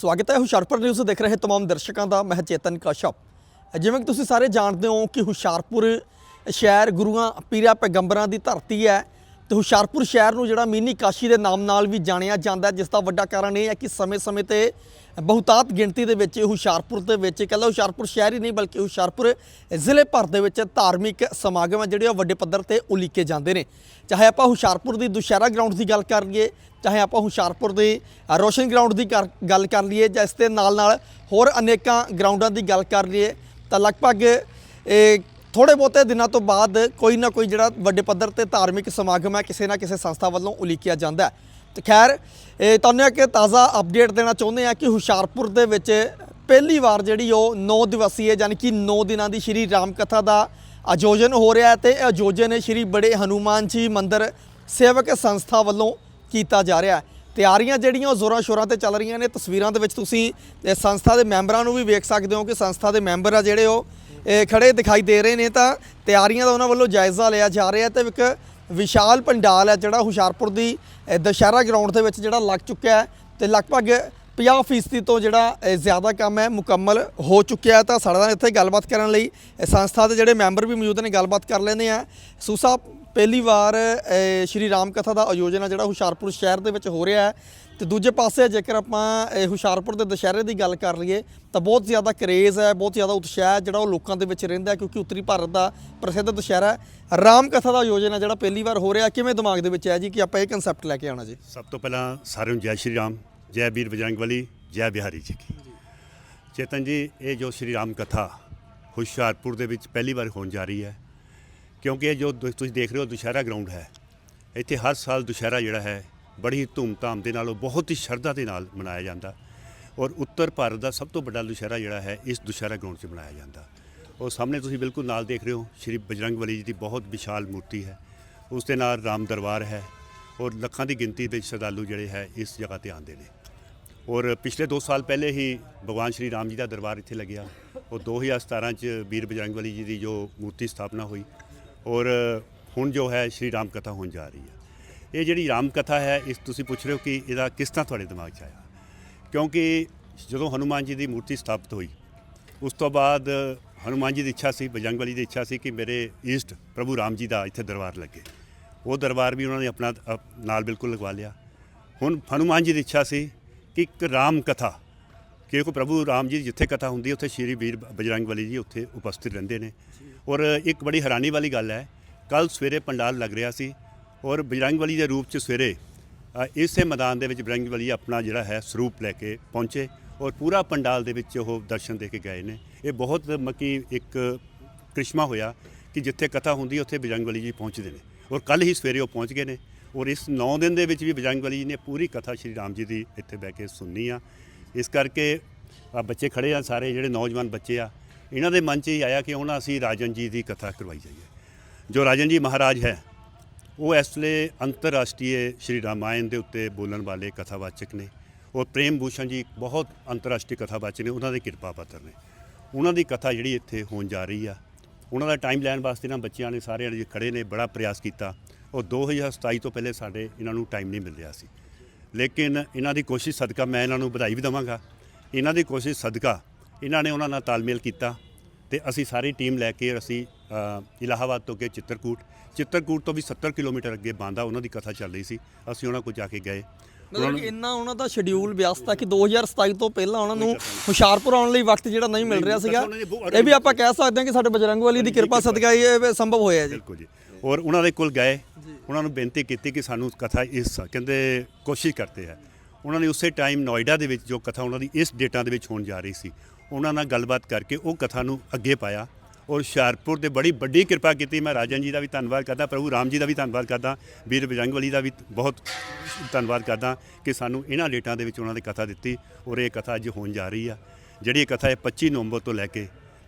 ਸਵਾਗਤ ਹੈ ਹੁਸ਼ਿਆਰਪੁਰ ਨਿਊਜ਼, ਦੇਖ ਰਹੇ ਤਮਾਮ ਦਰਸ਼ਕਾਂ ਦਾ, ਮੈਂ ਚੇਤਨ ਕਸ਼ਪ ਜਿਵੇਂ ਕਿ ਤੁਸੀਂ ਸਾਰੇ ਜਾਣਦੇ ਹੋ ਕਿ ਹੁਸ਼ਿਆਰਪੁਰ ਸ਼ਹਿਰ ਗੁਰੂਆਂ, ਪੀਰਾਂ, ਪੈਗੰਬਰਾਂ ਦੀ ਧਰਤੀ ਹੈ ਤੇ ਹੁਸ਼ਿਆਰਪੁਰ ਸ਼ਹਿਰ ਨੂੰ ਜਿਹੜਾ ਮਿੰਨੀ ਕਾਸ਼ੀ ਦੇ ਨਾਮ ਨਾਲ ਵੀ ਜਾਣਿਆ ਜਾਂਦਾ ਜਿਸ ਦਾ ਵੱਡਾ ਕਾਰਨ ਇਹ ਹੈ ਕਿ ਸਮੇਂ-ਸਮੇਂ ਤੇ ਬਹੁਤਾਤ ਗਿਣਤੀ ਦੇ ਵਿੱਚ ਹੁਸ਼ਿਆਰਪੁਰ ਦੇ ਵਿੱਚ, ਇਕੱਲਾ ਹੁਸ਼ਿਆਰਪੁਰ ਸ਼ਹਿਰ ਹੀ ਨਹੀਂ ਬਲਕਿ ਹੁਸ਼ਿਆਰਪੁਰ ਜ਼ਿਲ੍ਹੇ ਭਰ ਦੇ ਵਿੱਚ ਧਾਰਮਿਕ ਸਮਾਗਮ ਹੈ, ਜਿਹੜੇ ਉਹ ਵੱਡੇ ਪੱਧਰ ਤੇ ਉਲੀਕੇ ਜਾਂਦੇ ਨੇ। ਚਾਹੇ ਆਪਾਂ ਹੁਸ਼ਿਆਰਪੁਰ ਦੀ ਦੁਸ਼ਹਿਰਾ ਗਰਾਊਂਡ ਦੀ ਗੱਲ ਕਰ ਲਈਏ ਚਾਹੇ ਆਪਾਂ ਹੁਸ਼ਿਆਰਪੁਰ ਦੇ ਰੋਸ਼ਨ ਗਰਾਊਂਡ ਦੀ ਕਰ- ਗੱਲ ਕਰ ਲਈਏ ਜਾਂ ਇਸ ਦੇ ਨਾਲ ਨਾਲ ਹੋਰ ਅਨੇਕਾਂ ਗਰਾਊਂਡਾਂ ਦੀ ਗੱਲ ਕਰ ਲਈਏ, ਤਾਂ ਲਗਭਗ ਇਹ ਥੋੜੇ ਬਹੁਤੇ ਦਿਨਾਂ ਤੋਂ ਬਾਅਦ ਕੋਈ ਨਾ ਕੋਈ ਜਿਹੜਾ ਵੱਡੇ ਪੱਧਰ ਤੇ ਧਾਰਮਿਕ ਸਮਾਗਮ ਹੈ, ਕਿਸੇ ਨਾ ਕਿਸੇ ਸੰਸਥਾ ਵੱਲੋਂ ਉਲੀਕਿਆ ਜਾਂਦਾ ਹੈ। ਤੇ ਖੈਰ ਇਹ ਤੁਹਾਨੂੰ ਇੱਕ ਤਾਜ਼ਾ ਅਪਡੇਟ ਦੇਣਾ ਚਾਹੁੰਦੇ ਆ ਕਿ ਹੁਸ਼ਿਆਰਪੁਰ ਦੇ ਵਿੱਚ ਪਹਿਲੀ ਵਾਰ ਜਿਹੜੀ ਉਹ 9 ਦਿਵਸੀय ਯਾਨੀ ਕਿ 9 ਦਿਨਾਂ ਦੀ ਸ਼੍ਰੀ ਰਾਮ ਕਥਾ ਦਾ ਆਯੋਜਨ ਹੋ ਰਿਹਾ ਹੈ ਤੇ ਇਹ ਆਯੋਜਨ ਸ਼੍ਰੀ ਬੜੇ ਹਨੂਮਾਨ ਜੀ ਮੰਦਿਰ ਸੇਵਕ ਸੰਸਥਾ ਵੱਲੋਂ ਕੀਤਾ ਜਾ ਰਿਹਾ ਹੈ। ਤਿਆਰੀਆਂ ਜਿਹੜੀਆਂ ਉਹ ਜ਼ੋਰਾਂ ਸ਼ੋਰਾਂ ਤੇ ਚੱਲ ਰਹੀਆਂ ਨੇ। ਤਸਵੀਰਾਂ ਦੇ ਵਿੱਚ ਤੁਸੀਂ ਸੰਸਥਾ ਦੇ ਮੈਂਬਰਾਂ ਨੂੰ ਵੀ ਵੇਖ ਸਕਦੇ ਹੋ ਕਿ ਸੰਸਥਾ ਦੇ ਮੈਂਬਰ ਆ ਜਿਹੜੇ ਉਹ ਇਹ ਖੜੇ ਦਿਖਾਈ ਦੇ ਰਹੇ ਨੇ। ਤਾਂ ਤਿਆਰੀਆਂ ਦਾ ਉਹਨਾਂ ਵੱਲੋਂ ਜਾਇਜ਼ਾ ਲਿਆ ਜਾ ਰਿਹਾ ਤੇ ਇੱਕ ਵਿਸ਼ਾਲ ਪੰਡਾਲ ਹੈ ਜਿਹੜਾ ਹੁਸ਼ਿਆਰਪੁਰ ਦੀ ਇਹ ਦੁਸ਼ਹਿਰਾ ਗਰਾਊਂਡ ਦੇ ਵਿੱਚ ਜਿਹੜਾ ਲੱਗ ਚੁੱਕਿਆ ਹੈ ਤੇ ਲਗਭਗ 50% ਤੋਂ ਜਿਹੜਾ ਜ਼ਿਆਦਾ ਕੰਮ ਹੈ, ਮੁਕੰਮਲ ਹੋ ਚੁੱਕਿਆ ਤਾਂ ਸਾਡੇ ਨਾਲ ਇੱਥੇ ਗੱਲਬਾਤ ਕਰਨ ਲਈ ਸੰਸਥਾ ਦੇ ਜਿਹੜੇ ਮੈਂਬਰ ਵੀ ਮੌਜੂਦ ਨੇ, ਗੱਲਬਾਤ ਕਰ ਲੈਂਦੇ ਆ ਸੂ ਪਹਿਲੀ ਵਾਰ ਸ਼੍ਰੀ ਰਾਮ ਕਥਾ ਦਾ ਆਯੋਜਨ ਹੈ ਜਿਹੜਾ ਹੁਸ਼ਿਆਰਪੁਰ ਸ਼ਹਿਰ ਦੇ ਵਿੱਚ ਹੋ ਰਿਹਾ ਹੈ। ਤੇ ਦੂਜੇ ਪਾਸੇ ਜੇਕਰ ਆਪਾਂ ਇਹ ਹੁਸ਼ਿਆਰਪੁਰ ਦੇ ਦੁਸ਼ਹਿਰੇ ਦੀ ਗੱਲ ਕਰ ਲਈਏ ਤਾਂ ਬਹੁਤ ਜ਼ਿਆਦਾ ਕਰੇਜ਼ ਹੈ ਬਹੁਤ ਜ਼ਿਆਦਾ ਉਤਸ਼ਾਹ ਜਿਹੜਾ ਉਹ ਲੋਕਾਂ ਦੇ ਵਿੱਚ ਰਹਿੰਦਾ ਕਿਉਂਕਿ ਉੱਤਰੀ ਭਾਰਤ ਦਾ ਪ੍ਰਸਿੱਧ ਦੁਸ਼ਹਿਰਾ ਰਾਮ ਕਥਾ ਦਾ ਆਯੋਜਨ ਹੈ ਜਿਹੜਾ ਪਹਿਲੀ ਵਾਰ ਹੋ ਰਿਹਾ ਕਿਵੇਂ ਦਿਮਾਗ ਦੇ ਵਿੱਚ ਆਇਆ ਜੀ ਕਿ ਆਪਾਂ ਇਹ ਕਨਸੈਪਟ ਲੈ ਕੇ ਆਉਣਾ ਜੀ? ਸਭ ਤੋਂ ਪਹਿਲਾਂ ਸਾਰਿਆਂ ਨੂੰ ਜੈ ਸ਼੍ਰੀ ਰਾਮ ਜੈ ਵੀਰ ਬਜਰੰਗਬਲੀ ਜੈ ਬਿਹਾਰੀ ਜੀ ਕੀ। ਚੇਤਨ ਜੀ ਇਹ ਜੋ ਸ਼੍ਰੀ ਰਾਮ ਕਥਾ ਹੁਸ਼ਿਆਰਪੁਰ ਦੇ ਵਿੱਚ ਪਹਿਲੀ ਵਾਰ ਹੋਣ ਜਾ ਰਹੀ ਹੈ ਕਿਉਂਕਿ ਇਹ ਜੋ ਦੁ- ਤੁਸੀਂ ਦੇਖ ਰਹੇ ਹੋ, ਦੁਸ਼ਹਿਰਾ ਗਰਾਊਂਡ ਹੈ। ਇੱਥੇ ਹਰ ਸਾਲ ਦੁਸ਼ਹਿਰਾ ਜਿਹੜਾ ਹੈ, ਬੜੀ ਧੂਮਧਾਮ ਦੇ ਨਾਲ ਉਹ ਬਹੁਤ ਹੀ ਸ਼ਰਧਾ ਦੇ ਨਾਲ ਮਨਾਇਆ ਜਾਂਦਾ। ਔਰ ਉੱਤਰ ਭਾਰਤ ਦਾ ਸਭ ਤੋਂ ਵੱਡਾ ਦੁਸ਼ਹਿਰਾ ਜਿਹੜਾ ਹੈ, ਇਸ ਦੁਸ਼ਹਿਰਾ ਗਰਾਊਂਡ 'ਚ ਮਨਾਇਆ ਜਾਂਦਾ। ਔਰ ਸਾਹਮਣੇ ਤੁਸੀਂ ਬਿਲਕੁਲ ਨਾਲ ਦੇਖ ਰਹੇ ਹੋ, ਸ਼੍ਰੀ ਬਜਰੰਗਬਲੀ ਜੀ ਦੀ ਬਹੁਤ ਵਿਸ਼ਾਲ ਮੂਰਤੀ ਹੈ। ਉਸ ਦੇ ਨਾਲ ਰਾਮ ਦਰਬਾਰ ਹੈ ਔਰ ਲੱਖਾਂ ਦੀ ਗਿਣਤੀ ਦੇ ਸ਼ਰਧਾਲੂ ਜਿਹੜੇ ਹੈ, ਇਸ ਜਗ੍ਹਾ ਤੇ ਆਉਂਦੇ ਨੇ। ਔਰ ਪਿਛਲੇ 2 ਸਾਲ ਪਹਿਲੇ ਹੀ ਭਗਵਾਨ ਸ਼੍ਰੀ ਰਾਮ ਜੀ ਦਾ ਦਰਬਾਰ ਇੱਥੇ ਲੱਗਿਆ। ਉਹ 2017 ਚ ਵੀਰ ਬਜਰੰਗਬਲੀ ਜੀ ਦੀ ਜੋ ਮੂਰਤੀ ਸਥਾਪਨਾ ਹੋਈ ਔਰ ਹੁਣ ਜੋ ਹੈ ਸ਼੍ਰੀ ਰਾਮ ਕਥਾ ਹੋਣ ਜਾ ਰਹੀ ਹੈ। ਇਹ ਜਿਹੜੀ ਰਾਮ ਕਥਾ ਹੈ, ਇਸ ਤੁਸੀਂ ਪੁੱਛ ਰਹੇ ਹੋ ਕਿ ਇਹਦਾ ਕਿਸ ਤਰ੍ਹਾਂ ਤੁਹਾਡੇ ਦਿਮਾਗ 'ਚ ਆਇਆ? ਕਿਉਂਕਿ ਜਦੋਂ ਹਨੂਮਾਨ ਜੀ ਦੀ ਮੂਰਤੀ ਸਥਾਪਿਤ ਹੋਈ, ਉਸ ਤੋਂ ਬਾਅਦ ਹਨੂਮਾਨ ਜੀ ਦੀ ਇੱਛਾ ਸੀ ਬਜਰੰਗਬਲੀ ਦੀ ਇੱਛਾ ਸੀ ਕਿ ਮੇਰੇ ਈਸਟ ਪ੍ਰਭੂ ਰਾਮ ਜੀ ਦਾ ਇੱਥੇ ਦਰਬਾਰ ਲੱਗੇ। ਉਹ ਦਰਬਾਰ ਵੀ ਉਹਨਾਂ ਨੇ ਆਪਣਾ ਨਾਲ ਬਿਲਕੁਲ ਲਗਵਾ ਲਿਆ। ਹੁਣ ਹਨੂਮਾਨ ਜੀ ਦੀ ਇੱਛਾ ਸੀ ਕਿ ਇੱਕ ਰਾਮ ਕਥਾ ਕਿਉਂਕਿ ਪ੍ਰਭੂ ਰਾਮ ਜੀ ਦੀ ਜਿੱਥੇ ਕਥਾ ਹੁੰਦੀ ਉੱਥੇ ਸ਼੍ਰੀ ਵੀਰ ਬਜਰੰਗਬਲੀ ਜੀ ਉੱਥੇ ਉਪਸਥਿਤ ਰਹਿੰਦੇ ਨੇ। ਔਰ ਇੱਕ ਬੜੀ ਹੈਰਾਨੀ ਵਾਲੀ ਗੱਲ ਹੈ ਕੱਲ ਸਵੇਰੇ ਪੰਡਾਲ ਲੱਗ ਰਿਹਾ ਸੀ ਔਰ ਬਜਰੰਗਬਲੀ ਦੇ ਰੂਪ 'ਚ ਸਵੇਰੇ ਅ, ਇਸੇ ਮੈਦਾਨ ਦੇ ਵਿੱਚ ਬਜਰੰਗਬਲੀ ਆਪਣਾ ਜਿਹੜਾ ਹੈ ਸਰੂਪ ਲੈ ਕੇ ਪਹੁੰਚੇ ਔਰ ਪੂਰਾ ਪੰਡਾਲ ਦੇ ਵਿੱਚ ਉਹ ਦਰਸ਼ਨ ਦੇ ਕੇ ਗਏ ਨੇ। ਇਹ ਬਹੁਤ ਮੱਕੀ ਇੱਕ ਕ੍ਰਿਸ਼ਮਾ ਹੋਇਆ ਕਿ ਜਿੱਥੇ ਕਥਾ ਹੁੰਦੀ ਹੈ ਉੱਥੇ ਬਜਰੰਗਬਲੀ ਜੀ ਪਹੁੰਚਦੇ ਨੇ ਔਰ ਕੱਲ ਹੀ ਸਵੇਰੇ ਉਹ ਪਹੁੰਚ ਗਏ ਨੇ ਔਰ ਇਸ 9 ਦਿਨ ਦੇ ਵਿੱਚ ਵੀ ਬਜਰੰਗਬਲੀ ਜੀ ਨੇ ਪੂਰੀ ਕਥਾ ਸ਼੍ਰੀ ਰਾਮ ਜੀ ਦੀ ਇੱਥੇ ਬਹਿ ਕੇ ਸੁਣਨੀ ਆ। ਇਸ ਕਰਕੇ ਆ ਬੱਚੇ ਖੜੇ ਆ ਸਾਰੇ ਜਿਹੜੇ ਨੌਜਵਾਨ ਬੱਚੇ ਆ ਇਹਨਾਂ ਦੇ ਮਨ 'ਚ ਇਹ ਆਇਆ ਕਿ ਉਹਨਾਂ ਅਸੀਂ ਰਾਜਨ ਜੀ ਦੀ ਕਥਾ ਕਰਵਾਈ ਜਾਈਏ। ਜੋ ਰਾਜਨ ਜੀ ਮਹਾਰਾਜ ਹੈ, ਉਹ ਇਸ ਲਈ ਅੰਤਰਰਾਸ਼ਟਰੀ ਸ਼੍ਰੀ ਰਾਮਾਇਣ ਦੇ ਉੱਤੇ ਬੋਲਣ ਵਾਲੇ ਕਥਾਵਾਚਕ ਨੇ। ਔਰ ਪ੍ਰੇਮ ਭੂਸ਼ਣ ਜੀ ਬਹੁਤ ਅੰਤਰਰਾਸ਼ਟਰੀ ਕਥਾਵਾਚਕ ਨੇ, ਉਹਨਾਂ ਦੇ ਕਿਰਪਾ ਪਾਤਰ ਨੇ। ਉਹਨਾਂ ਦੀ ਕਥਾ ਜਿਹੜੀ ਇੱਥੇ ਹੋਣ ਜਾ ਰਹੀ ਆ, ਉਹਨਾਂ ਦਾ ਟਾਈਮ ਲੈਣ ਵਾਸਤੇ ਨਾ ਬੱਚਿਆਂ ਨੇ ਸਾਰੇ ਜਿਹੜੇ ਖੜੇ ਨੇ, ਬੜਾ ਪ੍ਰਯਾਸ ਕੀਤਾ। ਉਹ 2027 ਤੋਂ ਪਹਿਲੇ ਸਾਡੇ ਇਹਨਾਂ ਨੂੰ ਟਾਈਮ ਨਹੀਂ ਮਿਲ ਰਿਹਾ ਸੀ। ਲੇਕਿਨ ਇਹਨਾਂ ਦੀ ਕੋਸ਼ਿਸ਼ ਸਦਕਾ ਮੈਂ ਇਹਨਾਂ ਨੂੰ ਵਧਾਈ ਵੀ ਦਵਾਂਗਾ। ਇਹਨਾਂ ਦੀ ਕੋਸ਼ਿਸ਼ ਸਦਕਾ ਇਹਨਾਂ ਨੇ ਉਹਨਾਂ ਨਾਲ ਤਾਲਮੇਲ ਕੀਤਾ ਤੇ ਅਸੀਂ ਸਾਰੀ ਟੀਮ ਲੈ ਕੇ ਅਸੀਂ ਇਲਾਹਾਬਾਦ ਤੋਂ ਗਏ ਚਿੱਤਰਕੂਟ ਚਿੱਤਰਕੂਟ ਤੋਂ ਵੀ 70 ਕਿਲੋਮੀਟਰ ਅੱਗੇ ਬਾਂਦਾ ਉਹਨਾਂ ਦੀ ਕਥਾ ਚੱਲ ਰਹੀ ਸੀ ਅਸੀਂ ਉਹਨਾਂ ਕੋਲ ਜਾ ਕੇ ਗਏ। ਮਤਲਬ ਕਿ ਇੰਨਾ ਉਹਨਾਂ ਦਾ ਸ਼ਡਿਊਲ ਵਿਅਸਤ ਕਿ 2027 ਤੋਂ ਪਹਿਲਾਂ ਉਹਨਾਂ ਨੂੰ ਹੁਸ਼ਿਆਰਪੁਰ ਆਉਣ ਲਈ ਵਕਤ ਜਿਹੜਾ ਨਹੀਂ ਮਿਲ ਰਿਹਾ ਸੀਗਾ। ਇਹ ਵੀ ਆਪਾਂ ਕਹਿ ਸਕਦੇ ਹਾਂ ਕਿ ਸਾਡੇ ਬਜਰੰਗ ਵਾਲੀ ਦੀ ਕਿਰਪਾ ਸਦਕਾ ਇਹ ਸੰਭਵ ਹੋਇਆ ਜੀ। ਬਿਲਕੁਲ ਜੀ। ਔਰ ਉਹਨਾਂ ਦੇ ਕੋਲ ਗਏ ਉਹਨਾਂ ਨੂੰ ਬੇਨਤੀ ਕੀਤੀ ਕਿ ਸਾਨੂੰ ਕਥਾ ਇਸ ਕਹਿੰਦੇ ਕੋਸ਼ਿਸ਼ ਕਰਤੇ ਹੈ। ਉਹਨਾਂ ਨੇ ਉਸੇ ਟਾਈਮ ਨੋਇਡਾ ਦੇ ਵਿੱਚ ਜੋ ਕਥਾ ਉਹਨਾਂ ਦੀ ਇਸ ਡੇਟਾਂ ਦੇ ਵਿੱਚ ਹੋਣ ਜਾ ਰਹੀ ਸੀ, ਉਹਨਾਂ ਨਾਲ ਗੱਲਬਾਤ ਕਰਕੇ ਉਹ ਕਥਾ ਨੂੰ ਅੱਗੇ ਪਾਇਆ ਔਰ ਹੁਸ਼ਿਆਰਪੁਰ ਦੇ ਬੜੀ ਵੱਡੀ ਕਿਰਪਾ ਕੀਤੀ। ਮੈਂ ਰਾਜਨ ਜੀ ਦਾ ਵੀ ਧੰਨਵਾਦ ਕਰਦਾ, ਪ੍ਰਭੂ ਰਾਮ ਜੀ ਦਾ ਵੀ ਧੰਨਵਾਦ ਕਰਦਾ, ਵੀਰ ਬਜਰੰਗਬਲੀ ਦਾ ਵੀ ਬਹੁਤ ਧੰਨਵਾਦ ਕਰਦਾ ਕਿ ਸਾਨੂੰ ਇਹਨਾਂ ਡੇਟਾਂ ਦੇ ਵਿੱਚ ਉਹਨਾਂ ਨੇ ਕਥਾ ਦਿੱਤੀ ਔਰ ਇਹ ਕਥਾ ਅੱਜ ਹੋਣ ਜਾ ਰਹੀ ਆ। ਜਿਹੜੀ ਇਹ ਕਥਾ ਹੈ 25 ਨਵੰਬਰ ਤੋਂ ਲੈ ਕੇ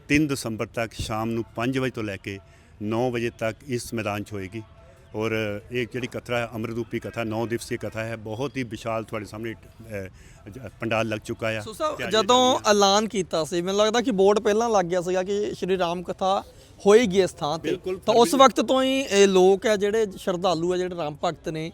3 ਦਸੰਬਰ ਤੱਕ ਸ਼ਾਮ ਨੂੰ 5 ਵਜੇ ਤੋਂ ਲੈ ਕੇ 9 ਵਜੇ ਤੱਕ ਇਸ ਮੈਦਾਨ 'ਚ ਹੋਏਗੀ। ਔਰ ਇਹ ਜਿਹੜੀ ਕਥਾ ਹੈ ਅੰਮ੍ਰਿਤੂਪੀ ਕਥਾ 9 ਦਿਵਸੀय ਕਥਾ ਹੈ ਬਹੁਤ ਹੀ ਵਿਸ਼ਾਲ ਤੁਹਾਡੇ ਸਾਹਮਣੇ ਪੰਡਾਲ ਲੱਗ ਚੁੱਕਾ ਆ ਸੋ ਸਾਹਿਬ ਤਿਆਰੀਆਂ ਜਦੋਂ। ਐਲਾਨ ਕੀਤਾ ਸੀ ਮੈਨੂੰ ਲੱਗਦਾ ਕਿ ਬੋਰਡ ਪਹਿਲਾਂ ਲੱਗ ਗਿਆ ਸੀਗਾ ਕਿ ਸ਼੍ਰੀ ਰਾਮ ਕਥਾ ਹੋਏਗੀ ਇਸ ਥਾਂ ਤੇ ਤਾਂ ਉਸ ਵਕਤ ਤੋਂ ਹੀ ਇਹ ਲੋਕ ਹੈ ਜਿਹੜੇ ਸ਼ਰਧਾਲੂ ਹੈ ਜਿਹੜੇ ਰਾਮ ਭਗਤ ਨੇ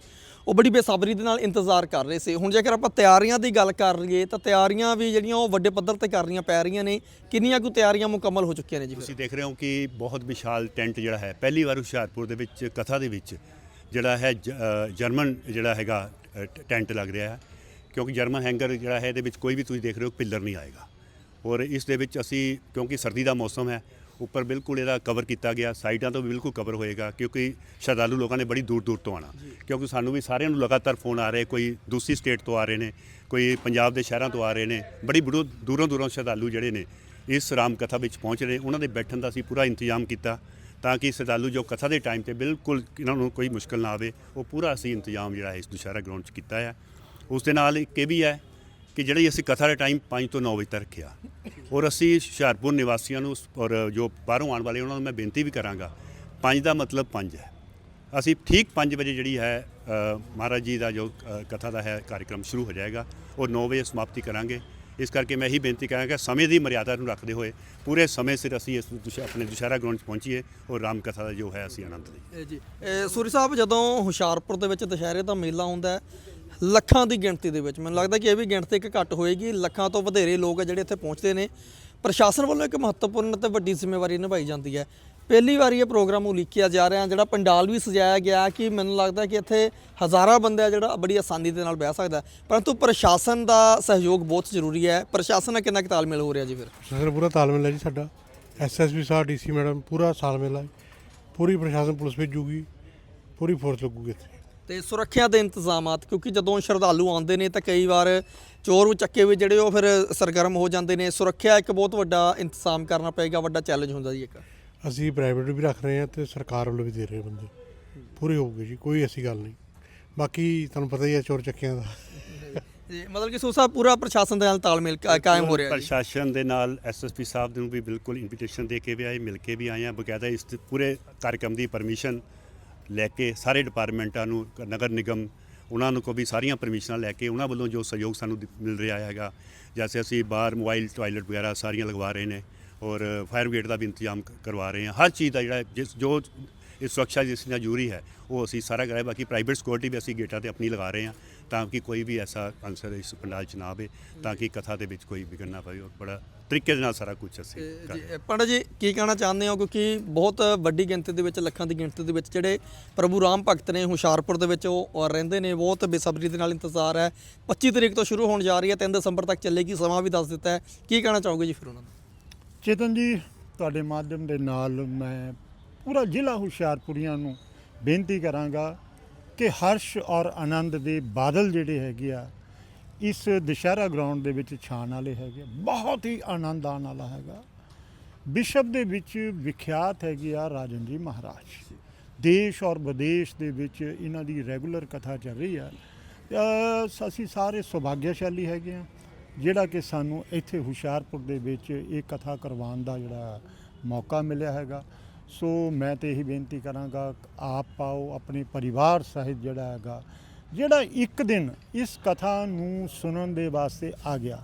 ਉਹ ਬੜੀ ਬੇਸਬਰੀ ਦੇ ਨਾਲ ਇੰਤਜ਼ਾਰ ਕਰ ਰਹੇ ਸੀ। ਹੁਣ ਜੇਕਰ ਆਪਾਂ ਤਿਆਰੀਆਂ ਦੀ ਗੱਲ ਕਰ ਲਈਏ, ਤਾਂ ਤਿਆਰੀਆਂ ਵੀ ਜਿਹੜੀਆਂ ਉਹ ਵੱਡੇ ਪੱਧਰ ਤੇ ਕਰਨੀਆਂ ਪੈ ਰਹੀਆਂ ਨੇ। ਕਿੰਨੀਆਂ ਕੁ ਤਿਆਰੀਆਂ ਮੁਕੰਮਲ ਹੋ ਚੁੱਕੀਆਂ ਨੇ ਜੀ ਤੁਸੀਂ ਦੇਖ ਰਹੇ ਹੋ ਕਿ ਬਹੁਤ ਵਿਸ਼ਾਲ ਟੈਂਟ ਜਿਹੜਾ ਹੈ, ਪਹਿਲੀ ਵਾਰ ਹੁਸ਼ਿਆਰਪੁਰ ਦੇ ਵਿੱਚ, ਕਥਾ ਦੇ ਵਿੱਚ ਜਿਹੜਾ ਹੈ ਜ- ਜਰਮਨ ਜਿਹੜਾ ਹੈਗਾ ਟੈਂਟ ਲੱਗ ਰਿਹਾ ਹੈ। ਕਿਉਂਕਿ ਜਰਮਨ ਹੈਂਗਰ ਜਿਹੜਾ ਹੈ, ਇਹਦੇ ਵਿੱਚ ਕੋਈ ਵੀ ਤੁਸੀਂ ਦੇਖ ਰਹੇ ਹੋ, ਪਿੱਲਰ ਨਹੀਂ ਆਏਗਾ। ਔਰ ਇਸ ਦੇ ਵਿੱਚ ਅਸੀਂ, ਕਿਉਂਕਿ ਸਰਦੀ ਦਾ ਮੌਸਮ ਹੈ ਉੱਪਰ ਬਿਲਕੁਲ ਇਹਦਾ ਕਵਰ ਕੀਤਾ ਗਿਆ ਸਾਈਡਾਂ ਤੋਂ ਵੀ ਬਿਲਕੁਲ ਕਵਰ ਹੋਏਗਾ ਕਿਉਂਕਿ ਸ਼ਰਧਾਲੂ ਲੋਕਾਂ ਨੇ ਬੜੀ ਦੂਰ ਦੂਰ ਤੋਂ ਆਣਾ ਕਿਉਂਕਿ ਸਾਨੂੰ ਵੀ ਸਾਰਿਆਂ ਨੂੰ ਲਗਾਤਾਰ ਫੋਨ ਆ ਰਹੇ ਕੋਈ ਦੂਸਰੀ ਸਟੇਟ ਤੋਂ ਆ ਰਹੇ ਨੇ ਕੋਈ ਪੰਜਾਬ ਦੇ ਸ਼ਹਿਰਾਂ ਤੋਂ ਆ ਰਹੇ ਨੇ ਬੜੀ ਬੜੋ ਦੂਰੋਂ ਦੂਰੋਂ ਸ਼ਰਧਾਲੂ ਜਿਹੜੇ ਨੇ ਇਸ ਰਾਮ ਕਥਾ ਵਿੱਚ ਪਹੁੰਚ ਰਹੇ ਉਹਨਾਂ ਦੇ ਬੈਠਣ ਦਾ ਅਸੀਂ ਪੂਰਾ ਇੰਤਜ਼ਾਮ ਕੀਤਾ ਤਾਂ ਕਿ ਸ਼ਰਧਾਲੂ ਜੋ ਕਥਾ ਦੇ ਟਾਈਮ ਤੇ ਬਿਲਕੁਲ ਇਹਨਾਂ ਨੂੰ ਕੋਈ ਮੁਸ਼ਕਲ ਨਾ ਆਵੇ ਉਹ ਪੂਰਾ ਅਸੀਂ ਇੰਤਜ਼ਾਮ ਜਿਹੜਾ ਹੈ ਇਸ ਦੁਸ਼ਹਿਰਾ ਗਰਾਊਂਡ 'ਚ ਕੀਤਾ ਹੈ ਉਸ ਦੇ ਨਾਲ ਇੱਕ ਇਹ ਵੀ ਹੈ ਕਿ ਜਿਹੜੀ ਅਸੀਂ ਕਥਾ ਦਾ ਟਾਈਮ 5 ਤੋਂ 9 ਵਜੇ ਤੱਕ ਰੱਖਿਆ। ਔਰ ਅਸੀਂ ਹੁਸ਼ਿਆਰਪੁਰ ਨਿਵਾਸੀਆਂ ਨੂੰ ਔਰ ਜੋ ਬਾਹਰੋਂ ਆਉਣ ਵਾਲੇ ਉਹਨਾਂ ਨੂੰ ਮੈਂ ਬੇਨਤੀ ਵੀ ਕਰਾਂਗਾ 5 ਦਾ ਮਤਲਬ 5 ਹੈ। ਅਸੀਂ ਠੀਕ 5 ਵਜੇ ਜਿਹੜੀ ਹੈ ਮਹਾਰਾਜ ਜੀ ਦਾ ਜੋ ਕਥਾ ਦਾ ਹੈ, ਕਾਰਜਕ੍ਰਮ ਸ਼ੁਰੂ ਹੋ ਜਾਏਗਾ। ਔਰ 9 ਵਜੇ ਸਮਾਪਤੀ ਕਰਾਂਗੇ। ਇਸ ਕਰਕੇ ਮੈਂ ਇਹੀ ਬੇਨਤੀ ਕਰਾਂਗਾ ਸਮੇਂ ਦੀ ਮਰਿਆਦਾ ਨੂੰ ਰੱਖਦੇ ਹੋਏ ਪੂਰੇ ਸਮੇਂ ਸਿਰ ਅਸੀਂ ਇਸ ਦੁਸ਼- ਆਪਣੇ ਦੁਸ਼ਹਿਰਾ ਗਰਾਊਂਡ 'ਚ ਪਹੁੰਚੀਏ ਔਰ ਰਾਮ ਕਥਾ ਦਾ ਜੋ ਹੈ ਅਸੀਂ ਆਨੰਦ ਲਈਏ। ਜੀ। ਇਹ ਸੂਰੀ ਸਾਹਿਬ, ਜਦੋਂ ਹੁਸ਼ਿਆਰਪੁਰ ਦੇ ਵਿੱਚ ਦੁਸ਼ਹਿਰੇ ਦਾ ਮੇਲਾ ਹੁੰਦਾ ਹੈ ਲੱਖਾਂ ਦੀ ਗਿਣਤੀ ਦੇ ਵਿੱਚ। ਮੈਨੂੰ ਲੱਗਦਾ ਕਿ ਇਹ ਵੀ ਗਿਣਤੀ ਇੱਕ ਘੱਟ ਹੋਏਗੀ। ਲੱਖਾਂ ਤੋਂ ਵਧੇਰੇ ਲੋਕ ਆ ਜਿਹੜੇ ਇੱਥੇ ਪਹੁੰਚਦੇ ਨੇ। ਪ੍ਰਸ਼ਾਸਨ ਵੱਲੋਂ ਇੱਕ ਮਹੱਤਵਪੂਰਨ ਤੇ ਵੱਡੀ ਜ਼ਿੰਮੇਵਾਰੀ ਨਿਭਾਈ ਜਾਂਦੀ ਹੈ। ਪਹਿਲੀ ਵਾਰੀ ਇਹ ਪ੍ਰੋਗਰਾਮ ਉਲੀਕਿਆ ਜਾ ਰਿਹਾ ਜਿਹੜਾ ਪੰਡਾਲ ਵੀ ਸਜਾਇਆ ਗਿਆ ਕਿ ਮੈਨੂੰ ਲੱਗਦਾ ਕਿ ਇੱਥੇ ਹਜ਼ਾਰਾਂ ਬੰਦਾ ਜਿਹੜਾ ਬੜੀ ਆਸਾਨੀ ਦੇ ਨਾਲ ਬਹਿ ਸਕਦਾ ਪਰੰਤੂ ਪ੍ਰਸ਼ਾਸਨ ਦਾ ਸਹਿਯੋਗ ਬਹੁਤ ਜ਼ਰੂਰੀ ਹੈ। ਪ੍ਰਸ਼ਾਸਨ ਨਾਲ ਕਿੰਨਾ ਕੁ ਤਾਲਮੇਲ ਹੋ ਰਿਹਾ ਜੀ ਫਿਰ? ਪ੍ਰਸ਼ਾਸਨ ਪੂਰਾ ਤਾਲਮੇਲ ਹੈ ਜੀ ਸਾਡਾ। ਐਸਐਸਪੀ ਸਾਹਿਬ ਡੀਸੀ ਮੈਡਮ, ਪੂਰਾ ਤਾਲਮੇਲ ਹੈ। ਪੂਰੀ ਪ੍ਰਸ਼ਾਸਨ ਪੁਲਿਸ ਭੇਜੂਗੀ। ਪੂਰੀ ਫੋਰਸ ਲੱਗੂਗੀ ਇੱਥੇ। ਤੇ ਸੁਰੱਖਿਆ ਦੇ ਇੰਤਜ਼ਾਮਾਤ ਕਿਉਂਕਿ ਜਦੋਂ ਸ਼ਰਧਾਲੂ ਆਉਂਦੇ ਨੇ ਤਾਂ ਕਈ ਵਾਰ ਚੋਰ ਚੱਕੇ ਵੀ ਜਿਹੜੇ ਉਹ ਫਿਰ ਸਰਗਰਮ ਹੋ ਜਾਂਦੇ ਨੇ। ਸੁਰੱਖਿਆ ਇੱਕ ਬਹੁਤ ਵੱਡਾ ਇੰਤਜ਼ਾਮ ਕਰਨਾ ਪਏਗਾ ਵੱਡਾ ਚੈਲੰਜ ਹੁੰਦਾ ਜੀ ਇੱਕ। ਅਸੀਂ ਪ੍ਰਾਈਵੇਟ ਵੀ ਰੱਖ ਰਹੇ ਹਾਂ ਤੇ ਸਰਕਾਰ ਵੱਲੋਂ ਵੀ ਦੇ ਰਹੇ ਬੰਦੇ। ਪੂਰੇ ਹੋਊਗੇ ਜੀ ਕੋਈ ਐਸੀ ਗੱਲ ਨਹੀਂ। ਬਾਕੀ ਤੁਹਾਨੂੰ ਪਤਾ ਹੀ ਹੈ ਚੋਰ ਚੱਕਿਆਂ ਦਾ। ਜੀ ਮਤਲਬ ਕਿ ਸੂਸਾ ਪੂਰਾ ਪ੍ਰਸ਼ਾਸਨ ਦੇ ਨਾਲ ਤਾਲਮੇਲ ਕਾਇਮ ਹੋ ਰਿਹਾ ਜੀ। ਪ੍ਰਸ਼ਾਸਨ ਦੇ ਨਾਲ ਐਸਐਸਪੀ ਸਾਹਿਬ ਨੂੰ ਵੀ ਬਿਲਕੁਲ ਇਨਵੀਟੇਸ਼ਨ ਦੇ ਕੇ ਵੀ ਆਏ ਮਿਲ ਕੇ ਵੀ ਆਏ ਆ ਬਕਾਇਦਾ ਇਸ ਪੂਰੇ ਕਾਰਜਕ੍ਰਮ ਦੀ ਪਰਮਿਸ਼ਨ ਲੈ ਕੇ ਸਾਰੇ ਡਿਪਾਰਟਮੈਂਟਾਂ ਨੂੰ, ਨਗਰ ਨਿਗਮ, ਉਹਨਾਂ ਨੂੰ ਕੋ ਵੀ ਸਾਰੀਆਂ ਪਰਮਿਸ਼ਨਾਂ ਲੈ ਕੇ ਉਹਨਾਂ ਵੱਲੋਂ ਜੋ ਸਹਿਯੋਗ ਸਾਨੂੰ ਮਿਲ ਰਿਹਾ ਹੈਗਾ, ਜੈਸੇ ਅਸੀਂ ਬਾਹਰ ਮੋਬਾਈਲ ਟਾਇਲਟ ਵਗੈਰਾ ਸਾਰੀਆਂ ਲਗਵਾ ਰਹੇ ਨੇ ਔਰ ਫਾਇਰ ਬ੍ਰਿਗੇਡ ਦਾ ਵੀ ਇੰਤਜ਼ਾਮ ਕਰਵਾ ਰਹੇ ਹਾਂ। ਹਰ ਚੀਜ਼ ਦਾ ਜਿਹੜਾ, ਜਿਸ ਜੋ ਇਹ ਸੁਰੱਖਿਆ ਜਿਸ ਨਾਲ ਜ਼ਰੂਰੀ ਹੈ ਉਹ ਅਸੀਂ ਸਾਰਾ ਕਰਾਇਆ ਬਾਕੀ ਪ੍ਰਾਈਵੇਟ ਸਿਕਿਉਰਿਟੀ ਵੀ ਅਸੀਂ ਗੇਟਾਂ ਤੇ ਆਪਣੀ ਲਗਾ ਰਹੇ ਹਾਂ ਤਾਂ ਕਿ ਕੋਈ ਵੀ ਐਸਾ ਅਨਸਰ ਇਸ ਪੰਡਾਲ 'ਚ ਨਾ ਆਵੇ ਤਾਂ ਕਿ ਕਥਾ ਦੇ ਵਿੱਚ ਕੋਈ ਵਿਘਨ ਨਾ ਪਵੇ ਔਰ ਬੜਾ ਤਰੀਕੇ ਦੇ ਨਾਲ ਸਾਰਾ ਕੁਝ ਅਸੀਂ ਪੰਡਤ ਜੀ ਕੀ ਕਹਿਣਾ ਚਾਹੁੰਦੇ ਹੋ? ਕਿਉਂਕਿ ਬਹੁਤ ਵੱਡੀ ਗਿਣਤੀ ਦੇ ਵਿੱਚ ਲੱਖਾਂ ਦੀ ਗਿਣਤੀ ਦੇ ਵਿੱਚ ਜਿਹੜੇ ਪ੍ਰਭੂ ਰਾਮ ਭਗਤ ਨੇ ਹੁਸ਼ਿਆਰਪੁਰ ਦੇ ਵਿੱਚ ਉਹ ਔਰ ਰਹਿੰਦੇ ਨੇ ਬਹੁਤ ਬੇਸਬਰੀ ਦੇ ਨਾਲ ਇੰਤਜ਼ਾਰ ਹੈ। 25 ਤਰੀਕ ਤੋਂ ਸ਼ੁਰੂ ਹੋਣ ਜਾ ਰਹੀ ਹੈ 3 ਦਸੰਬਰ ਤੱਕ ਚੱਲੇਗੀ ਸਮਾਂ ਵੀ ਦੱਸ ਦਿੱਤਾ ਹੈ। ਕੀ ਕਹਿਣਾ ਚਾਹੋਗੇ ਜੀ ਫਿਰ ਉਹਨਾਂ ਨੂੰ? ਚੇਤਨ ਜੀ ਤੁਹਾਡੇ ਮਾਧਿਅਮ ਦੇ ਨਾਲ ਮੈਂ ਪੂਰਾ ਜ਼ਿਲ੍ਹਾ ਹੁਸ਼ਿਆਰਪੁਰੀਆਂ ਨੂੰ ਬੇਨਤੀ ਕਰਾਂਗਾ ਕਿ ਹਰਸ਼ ਔਰ ਆਨੰਦ ਦੇ ਬਾਦਲ ਜਿਹੜੇ ਹੈਗੇ ਆ, ਇਸ ਦੁਸ਼ਹਿਰਾ ਗਰਾਊਂਡ ਦੇ ਵਿੱਚ ਛਾਣ ਵਾਲੇ ਹੈਗੇ ਆ। ਬਹੁਤ ਹੀ ਆਨੰਦ ਆਉਣ ਵਾਲਾ ਹੈਗਾ। ਵਿਸ਼ਵ ਦੇ ਵਿੱਚ ਵਿਖਿਆਤ ਹੈਗੇ ਆ ਰਾਜਨ ਜੀ ਮਹਾਰਾਜ। ਦੇਸ਼ ਔਰ ਵਿਦੇਸ਼ ਦੇ ਵਿੱਚ ਇਹਨਾਂ ਦੀ ਰੈਗੂਲਰ ਕਥਾ ਚੱਲ ਰਹੀ ਆ। ਅਸੀਂ ਸਾਰੇ ਸੁਭਾਗਿਆਸ਼ਾਲੀ ਹੈਗੇ ਆ, ਜਿਹੜਾ ਕਿ ਸਾਨੂੰ ਇੱਥੇ ਹੁਸ਼ਿਆਰਪੁਰ ਦੇ ਵਿੱਚ ਇਹ ਕਥਾ ਕਰਵਾਉਣ ਦਾ ਜਿਹੜਾ ਮੌਕਾ ਮਿਲਿਆ ਹੈਗਾ। ਸੋ ਮੈਂ ਤੇ ਇਹੀ ਬੇਨਤੀ ਕਰਾਂਗਾ ਆਪ ਪਾਓ ਆਪਣੇ ਪਰਿਵਾਰ ਸਹਿਤ ਜਿਹੜਾ ਹੈਗਾ ਜਿਹੜਾ ਇੱਕ ਦਿਨ ਇਸ ਕਥਾ ਨੂੰ ਸੁਣਨ ਦੇ ਵਾਸਤੇ ਆ ਗਿਆ।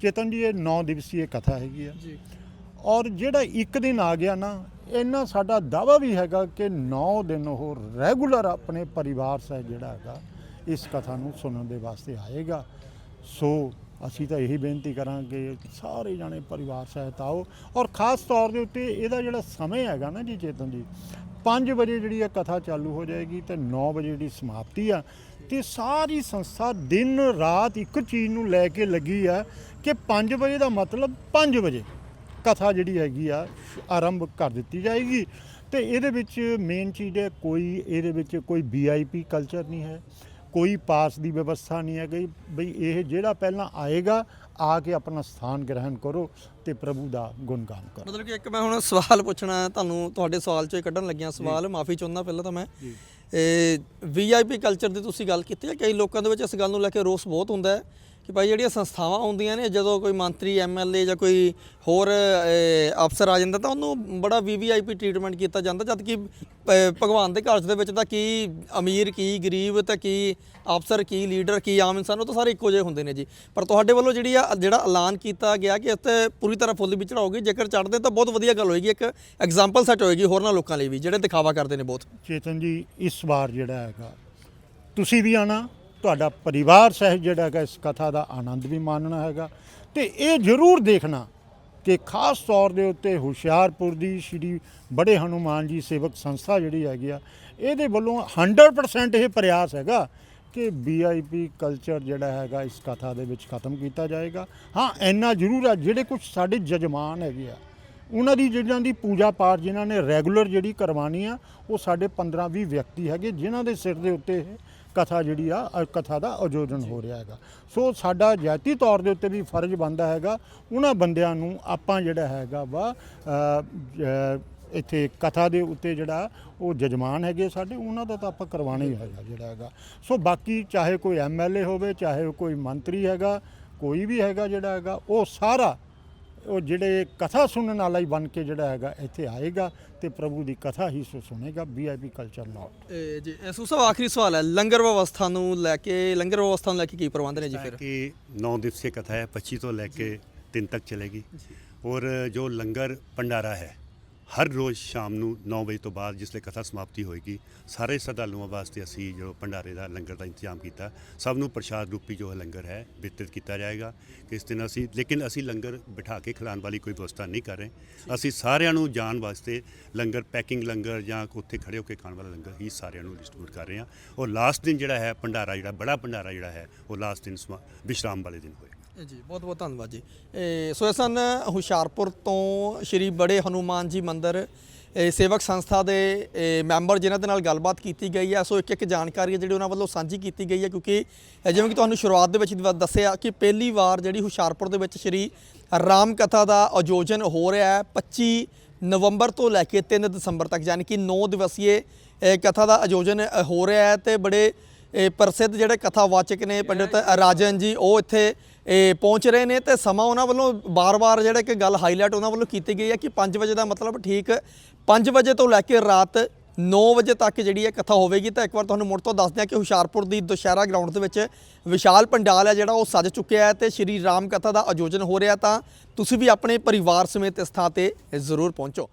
ਚੇਤਨ ਜੀ ਇਹ 9 ਦਿਵਸੀय ਕਥਾ ਹੈਗੀ ਆ। ਜੀ। ਔਰ ਜਿਹੜਾ ਇੱਕ ਦਿਨ ਆ ਗਿਆ ਨਾ ਇੰਨਾ ਸਾਡਾ ਦਾਵਾ ਵੀ ਹੈਗਾ ਕਿ 9 ਦਿਨ ਉਹ ਰੈਗੂਲਰ ਆਪਣੇ ਪਰਿਵਾਰ ਸਹਿਤ ਜਿਹੜਾ ਹੈਗਾ ਇਸ ਕਥਾ ਨੂੰ ਸੁਣਨ ਦੇ ਵਾਸਤੇ ਆਏਗਾ। ਸੋ ਅਸੀਂ ਤਾਂ ਇਹੀ ਬੇਨਤੀ ਕਰਾਂਗੇ ਸਾਰੇ ਜਾਣੇ ਪਰਿਵਾਰ ਸਹਿਤ ਆਓ ਔਰ ਖਾਸ ਤੌਰ ਦੇ ਉੱਤੇ ਇਹਦਾ ਜਿਹੜਾ ਸਮੇਂ ਹੈਗਾ ਨਾ ਜੀ ਚੇਤਨ ਜੀ 5 ਵਜੇ ਜਿਹੜੀ ਇਹ ਕਥਾ ਚਾਲੂ ਹੋ ਜਾਏਗੀ ਤੇ 9 ਵਜੇ ਜਿਹੜੀ ਸਮਾਪਤੀ ਆ, ਤੇ ਸਾਰੀ ਸੰਸਥਾ ਦਿਨ ਰਾਤ ਇੱਕ ਚੀਜ਼ ਨੂੰ ਲੈ ਕੇ ਲੱਗੀ ਆ ਕਿ 5 ਵਜੇ ਦਾ ਮਤਲਬ 5 ਵਜੇ ਕਥਾ ਜਿਹੜੀ ਹੈਗੀ ਆ, ਆਰੰਭ ਕਰ ਦਿੱਤੀ ਜਾਏਗੀ। ਤੇ ਇਹਦੇ ਵਿੱਚ ਮੇਨ ਚੀਜ਼ ਹੈ, ਕੋਈ ਇਹਦੇ ਵਿੱਚ ਕੋਈ ਵੀਆਈਪੀ ਕਲਚਰ ਨਹੀਂ ਹੈ। ਕੋਈ ਪਾਸ ਦੀ ਵਿਵਸਥਾ ਨਹੀਂ ਹੈ ਗਈ ਬਈ ਇਹ ਜਿਹੜਾ ਪਹਿਲਾਂ ਆਏਗਾ ਆ ਕੇ ਆਪਣਾ ਸਥਾਨ ਗ੍ਰਹਿਣ ਕਰੋ ਤੇ ਪ੍ਰਭੂ ਦਾ ਗੁਣਗਾਨ ਕਰੋ। ਮਤਲਬ ਕਿ ਇੱਕ ਮੈਂ ਹੁਣ ਸਵਾਲ ਪੁੱਛਣਾ ਤੁਹਾਨੂੰ ਤੁਹਾਡੇ ਸਵਾਲ ਚੋਂ ਕੱਢਣ ਲੱਗਿਆ। ਸਵਾਲ ਮਾਫੀ ਚਾਹੁੰਦਾ ਪਹਿਲਾਂ ਤਾਂ ਮੈਂ। ਇਹ ਵੀਆਈਪੀ ਕਲਚਰ ਦੀ ਤੁਸੀਂ ਗੱਲ ਕੀਤੀ ਹੈ ਕਈ ਲੋਕਾਂ ਦੇ ਵਿੱਚ ਇਸ ਗੱਲ ਨੂੰ ਲੈ ਕੇ ਰੋਸ ਬਹੁਤ ਹੁੰਦਾ ਹੈ ਕਿ ਭਾਈ ਜਿਹੜੀਆਂ ਸੰਸਥਾਵਾਂ ਹੁੰਦੀਆਂ ਨੇ, ਜਦੋਂ ਕੋਈ ਮੰਤਰੀ ਐਮਐਲਏ ਜਾਂ ਕੋਈ ਹੋਰ ਅਫਸਰ ਆ ਜਾਂਦਾ ਤਾਂ ਉਹਨੂੰ ਬੜਾ ਵੀਵੀਆਈਪੀ ਟ੍ਰੀਟਮੈਂਟ ਕੀਤਾ ਜਾਂਦਾ। ਜਦ ਕਿ ਭਗਵਾਨ ਦੇ ਘਰ ਦੇ ਵਿੱਚ ਤਾਂ ਕੀ ਅਮੀਰ, ਕੀ ਗਰੀਬ ਤੇ ਕੀ ਅਫਸਰ, ਕੀ ਲੀਡਰ, ਕੀ ਆਮ ਇਨਸਾਨ, ਉਹ ਤਾਂ ਸਾਰੇ ਇੱਕੋ ਜਿਹੇ ਹੁੰਦੇ ਨੇ ਜੀ। ਪਰ ਤੁਹਾਡੇ ਵੱਲੋਂ ਜਿਹੜੀ ਆ, ਜਿਹੜਾ ਐਲਾਨ ਕੀਤਾ ਗਿਆ ਕਿ ਇੱਥੇ ਪੂਰੀ ਤਰ੍ਹਾਂ ਫੁੱਲ ਵੀ ਚੜਾਓਗੇ ਜੇਕਰ ਚੜਦੇ ਤਾਂ ਬਹੁਤ ਵਧੀਆ ਗੱਲ ਹੋਏਗੀ, ਇੱਕ ਐਗਜ਼ਾਮਪਲ ਸੈੱਟ ਹੋਏਗੀ ਹੋਰਨਾਂ ਲੋਕਾਂ ਲਈ ਵੀ, ਜਿਹੜੇ ਦਿਖਾਵਾ ਕਰਦੇ ਨੇ ਬਹੁਤ। ਚੇਤਨ ਜੀ, ਇਸ ਵਾਰ ਜਿਹੜਾ ਹੈਗਾ, ਤੁਸੀਂ ਵੀ ਆਣਾ ਤੁਹਾਡਾ ਪਰਿਵਾਰ ਸਹਿਤ ਜਿਹੜਾ ਹੈਗਾ, ਇਸ ਕਥਾ ਦਾ ਆਨੰਦ ਵੀ ਮਾਣਨਾ ਹੈਗਾ। ਤੇ ਇਹ ਜ਼ਰੂਰ ਦੇਖਣਾ ਕਿ ਖਾਸ ਤੌਰ ਦੇ ਉੱਤੇ ਹੁਸ਼ਿਆਰਪੁਰ ਦੀ ਸ਼੍ਰੀ ਬੜੇ ਹਨੂਮਾਨ ਜੀ ਸੇਵਕ ਸੰਸਥਾ ਜਿਹੜੀ ਹੈਗੀ ਆ, ਇਹਦੇ ਵੱਲੋਂ 100% ਇਹ ਪ੍ਰਯਾਸ ਹੈਗਾ ਕਿ ਵੀਆਈਪੀ ਕਲਚਰ ਜਿਹੜਾ ਹੈਗਾ, ਇਸ ਕਥਾ ਦੇ ਵਿੱਚ ਖਤਮ ਕੀਤਾ ਜਾਏਗਾ। ਹਾਂ, ਇੰਨਾ ਜ਼ਰੂਰ ਆ, ਜਿਹੜੇ ਕੁਝ ਸਾਡੇ ਜਜਮਾਨ ਹੈਗੇ ਆ, ਉਹਨਾਂ ਦੀ ਜਿਹੜਾਂ ਦੀ ਪੂਜਾ ਪਾਠ ਜਿਨ੍ਹਾਂ ਨੇ ਰੈਗੂਲਰ ਜਿਹੜੀ ਕਰਵਾਉਣੀ ਆ, ਉਹ ਸਾਡੇ 15 20 ਵਿਅਕਤੀ ਹੈਗੇ, ਜਿਨ੍ਹਾਂ ਦੇ ਸਿਰ ਦੇ ਉੱਤੇ ਕਥਾ ਜਿਹੜੀ ਆ ਅ, ਕਥਾ ਦਾ ਆਯੋਜਨ ਹੋ ਰਿਹਾ ਹੈਗਾ। ਸੋ ਸਾਡਾ ਜਾਤੀ ਤੌਰ ਦੇ ਉੱਤੇ ਵੀ ਫਰਜ਼ ਬਣਦਾ ਹੈਗਾ। ਉਹਨਾਂ ਬੰਦਿਆਂ ਨੂੰ ਆਪਾਂ ਜਿਹੜਾ ਹੈਗਾ ਵਾ ਅ, ਜ- ਇੱਥੇ ਕਥਾ ਦੇ ਉੱਤੇ ਜਿਹੜਾ ਉਹ ਜਜਮਾਨ ਹੈਗੇ ਸਾਡੇ ਉਹਨਾਂ ਦਾ ਤਾਂ ਆਪਾਂ ਕਰਵਾਉਣਾ ਹੀ ਹੈਗਾ ਜਿਹੜਾ ਹੈਗਾ। ਸੋ ਬਾਕੀ ਚਾਹੇ ਕੋਈ ਐਮਐਲਏ ਹੋਵੇ ਚਾਹੇ ਕੋਈ ਮੰਤਰੀ ਹੈਗਾ ਕੋਈ ਵੀ ਹੈਗਾ ਜਿਹੜਾ ਹੈਗਾ ਉਹ ਸਾਰਾ ਉਹ ਜਿਹੜੇ ਕਥਾ ਸੁਣਨ ਵਾਲਾ ਹੀ ਬਣ ਕੇ ਜਿਹੜਾ ਹੈਗਾ ਇੱਥੇ ਆਏਗਾ ਤੇ ਪ੍ਰਭੂ ਦੀ ਕਥਾ ਹੀ ਸੁ- ਸੁਣੇਗਾ ਵੀਆਈਪੀ ਕਲਚਰ ਨਾਲ ਇਹ ਜੀ ਇਹ ਸੂਸਾ ਆਖਰੀ ਸਵਾਲ ਹੈ ਲੰਗਰ ਵਿਵਸਥਾ ਨੂੰ ਲੈ ਕੇ ਲੰਗਰ ਵਿਵਸਥਾ ਨੂੰ ਲੈ ਕੇ ਕੀ ਪ੍ਰਬੰਧ ਨੇ ਜੀ ਫਿਰ कि नौ दिवसीय कथा है पच्चीस तो लेके दिन तक चलेगी और जो लंगर भंडारा है ਹਰ ਰੋਜ਼ ਸ਼ਾਮ ਨੂੰ 9 ਵਜੇ ਤੋਂ ਬਾਅਦ ਜਿਸਲੇ ਕਥਾ ਸਮਾਪਤੀ ਹੋਏਗੀ ਸਾਰੇ ਸ਼ਰਧਾਲੂਆਂ ਵਾਸਤੇ ਅਸੀਂ ਜੋ ਭੰਡਾਰੇ ਦਾ ਲੰਗਰ ਦਾ ਇੰਤਜ਼ਾਮ ਕੀਤਾ ਸਭ ਨੂੰ ਪ੍ਰਸ਼ਾਦ ਰੂਪੀ ਜੋ ਲੰਗਰ ਹੈ ਵਿਤਰਿਤ ਕੀਤਾ ਜਾਏਗਾ। ਇਸ ਦਿਨ ਅਸੀਂ ਲੇਕਿਨ ਅਸੀਂ ਲੰਗਰ ਬਿਠਾ ਕੇ ਖਿਲਾਉਣ ਵਾਲੀ ਕੋਈ ਵਿਵਸਥਾ ਨਹੀਂ ਕਰ ਰਹੇ। ਅਸੀਂ ਸਾਰਿਆਂ ਨੂੰ ਜਾਣ ਵਾਸਤੇ ਲੰਗਰ ਪੈਕਿੰਗ ਲੰਗਰ ਜਾਂ ਉੱਥੇ ਖੜੇ ਹੋ ਕੇ ਖਾਣ ਵਾਲਾ ਲੰਗਰ ਹੀ ਸਾਰਿਆਂ ਨੂੰ ਡਿਸਟ੍ਰੀਬਿਊਟ ਕਰ ਰਹੇ ਹਾਂ। ਔਰ ਲਾਸਟ ਦਿਨ ਜਿਹੜਾ ਹੈ ਭੰਡਾਰਾ ਜਿਹੜਾ ਬੜਾ ਭੰਡਾਰਾ ਜਿਹੜਾ ਹੈ ਉਹ ਲਾਸਟ ਦਿਨ ਵਿਸ਼ਰਾਮ ਵਾਲੇ ਦਿਨ ਹੋਏਗਾ। ਜੀ ਬਹੁਤ ਬਹੁਤ ਧੰਨਵਾਦ ਜੀ। ਇਹ ਸੋ ਇਹ ਸਨ ਹੁਸ਼ਿਆਰਪੁਰ ਤੋਂ ਸ਼੍ਰੀ ਬੜੇ ਹਨੂਮਾਨ ਜੀ ਮੰਦਿਰ ਇਹ ਸੇਵਕ ਸੰਸਥਾ ਦੇ ਇਹ ਮੈਂਬਰ ਜਿਨ੍ਹਾਂ ਦੇ ਨਾਲ ਗੱਲਬਾਤ ਕੀਤੀ ਗਈ ਹੈ। ਸੋ ਇੱਕ ਇੱਕ ਜਾਣਕਾਰੀ ਹੈ ਜਿਹੜੀ ਉਹਨਾਂ ਵੱਲੋਂ ਸਾਂਝੀ ਕੀਤੀ ਗਈ ਹੈ ਕਿਉਂਕਿ ਇਹ ਜਿਵੇਂ ਕਿ ਤੁਹਾਨੂੰ ਸ਼ੁਰੂਆਤ ਦੇ ਵਿੱਚ ਵ ਦੱਸਿਆ ਕਿ ਪਹਿਲੀ ਵਾਰ ਜਿਹੜੀ ਹੁਸ਼ਿਆਰਪੁਰ ਦੇ ਵਿੱਚ ਸ਼੍ਰੀ ਰਾਮ ਕਥਾ ਦਾ ਆਯੋਜਨ ਹੋ ਰਿਹਾ ਹੈ 25 ਨਵੰਬਰ ਤੋਂ ਲੈ ਕੇ 3 ਦਸੰਬਰ ਤੱਕ ਯਾਨੀ ਕਿ 9 ਦਿਵਸੀਏ ਇਹ ਕਥਾ ਦਾ ਆਯੋਜਨ ਅ, ਹੋ ਰਿਹਾ ਹੈ ਤੇ ਬੜੇ ਇਹ ਪ੍ਰਸਿੱਧ ਜਿਹੜੇ ਕਥਾਵਾਚਕ ਨੇ ਪੰਡਿਤ ਰਾਜਨ ਜੀ, ਉਹ ਇੱਥੇ, ਇਹ ਪਹੁੰਚ ਰਹੇ ਨੇ ਤੇ ਸਮਾਂ ਉਹਨਾਂ ਵੱਲੋਂ ਬਾਰ-ਬਾਰ ਜਿਹੜਾ ਇੱਕ ਗੱਲ ਹਾਈਲਾਈਟ ਉਹਨਾਂ ਵੱਲੋਂ ਕੀਤੀ ਗਈ ਹੈ ਕਿ 5 ਵਜੇ ਦਾ ਮਤਲਬ ਠੀਕ 5 ਵਜੇ ਤੋਂ ਲੈ ਕੇ ਰਾਤ 9 ਵਜੇ ਤੱਕ ਜਿਹੜੀ ਹੈ ਕਥਾ ਹੋਵੇਗੀ। ਤਾਂ ਇੱਕ ਵਾਰ ਤੁਹਾਨੂੰ ਮੁੜ ਤੋਂ ਦੱਸ ਦਿਆਂ ਕਿ ਹੁਸ਼ਿਆਰਪੁਰ ਦੀ ਦੁਸ਼ਹਿਰਾ ਗਰਾਊਂਡ ਦੇ ਵਿੱਚ ਵਿਸ਼ਾਲ ਪੰਡਾਲ ਹੈ ਜਿਹੜਾ ਉਹ ਸੱਜ ਚੁੱਕਿਆ ਹੈ ਤੇ ਸ਼੍ਰੀ ਰਾਮ ਕਥਾ ਦਾ ਆਯੋਜਨ ਹੋ ਰਿਹਾ ਤਾਂ ਤੁਸੀਂ ਵੀ ਆਪਣੇ ਪਰਿਵਾਰ ਸਮੇਤ ਇਸ ਥਾਂ ਤੇ ਜ਼ਰੂਰ ਪਹੁੰਚੋ।